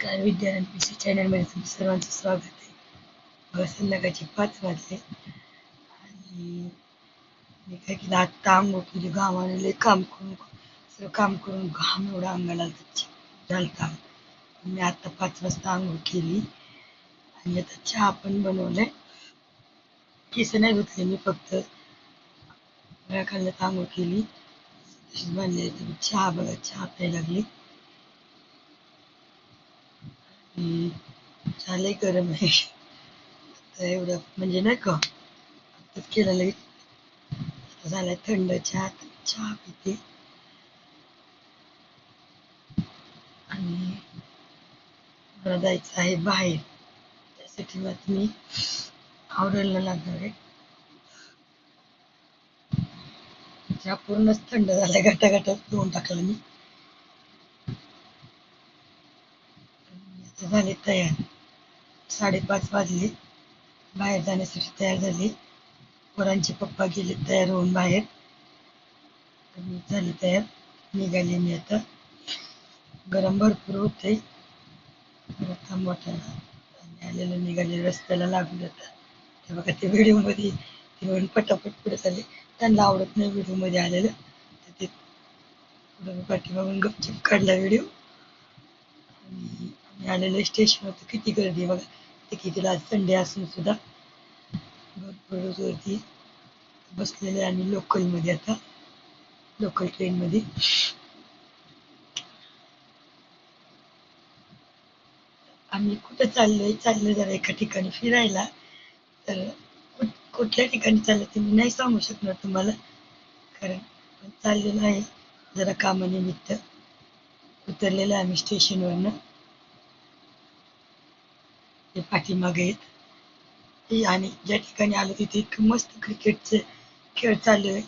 नमस्कार Vidyanand P C चॅनलमध्ये तुमचं सर्वांचं स्वागत आहे. बघा संध्याकाळचे पाच वाजले. आणि मी काय केलं आत्ता आंघोळ केली घामाने लय काम करून सगळं काम करून घाम एवढा अंगाला झालता मी आत्ता पाच वाजता आंघोळ केली. आणि आता चहा पण बनवलाय. केस नाही धुतले मी फक्त. वेळा खाल्ल्यात आंघोळ केली. तशीच बांधली चहा बघा चहा प्यायला लागली. झालंय गरम आहे. आता एवढं म्हणजे नाही का आताच केलं लगेच. झालाय थंड चहा चहा पिते. आणि मला जायचं आहे बाहेर. त्यासाठी मग मी आवरायला लागणार आहे. चहा पूर्णच थंड झालाय गटागटात धुवून टाकला मी. झाले तयार. साडेपाच वाजले. बाहेर जाण्यासाठी तयार झाले. पोरांचे पप्पा गेले तयार होऊन बाहेर. मी झाले तयार. निघाले मी आता. गरम भरपूर होते मोठा मोठ्याला आलेलं निघाले रस्त्याला लागून जातात ते बघा ते व्हिडिओमध्ये ते म्हणून पटापट पुढे चालले. त्यांना आवडत नाही व्हिडिओमध्ये आलेलं. तर ते पुढे पाठीमागून गपचिप काढला व्हिडिओ. आणि आम्ही स्टेशन होतं किती गर्दी बघा. बघा तिकीटीला आज संडे असून सुद्धा भरपूर गर्दी बसलेले आणि लोकलमध्ये आता. लोकल ट्रेनमध्ये आम्ही कुठं चाललोय? चाललो जरा एका ठिकाणी फिरायला. तर कुठ- कुठल्या ठिकाणी चाललं ते मी नाही सांगू शकणार तुम्हाला. कारण चाललेलं आहे जरा कामानिमित्त. उतरलेलं आहे आम्ही स्टेशनवरनं पाठीमागे आहेत. आणि ज्या ठिकाणी आलो तिथे इतकं मस्त क्रिकेटचे खेळ चालू आहे.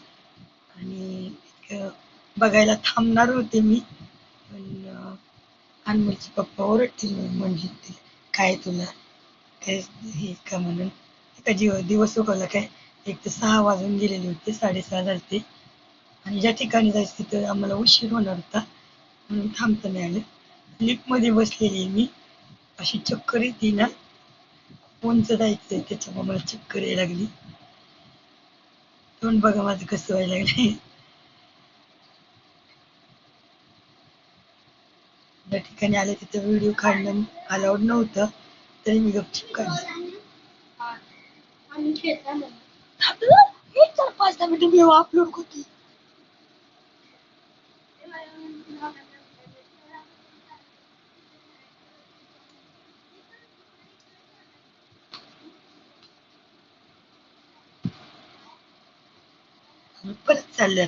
आणि इतकं बघायला थांबणार होते मी पण अनमोलचे पप्पा ओरडतील म्हणजे काय तुला? काय हे का म्हणून? एका जीव दिवस उगवला काय? एक तर सहा वाजून गेलेले होते साडेसहा झाले आणि ज्या ठिकाणी जायचं तिथं आम्हाला उशीर होणार होता म्हणून थांबता नाही आलं. लिफ्टमध्ये बसलेली आहे मी. अशी चक्कर येते ना उंच जायचंय त्याच्यामुळे मला चक्कर यायला लागली तोंड बघा माझं कसं व्हायला लागलंय. ज्या ठिकाणी आले तिथं व्हिडिओ काढणं अलाउड नव्हतं तरी मी गपचिप काढलं. चार पाच दहा मिनिटं मी अपलोड करतो परत चालले.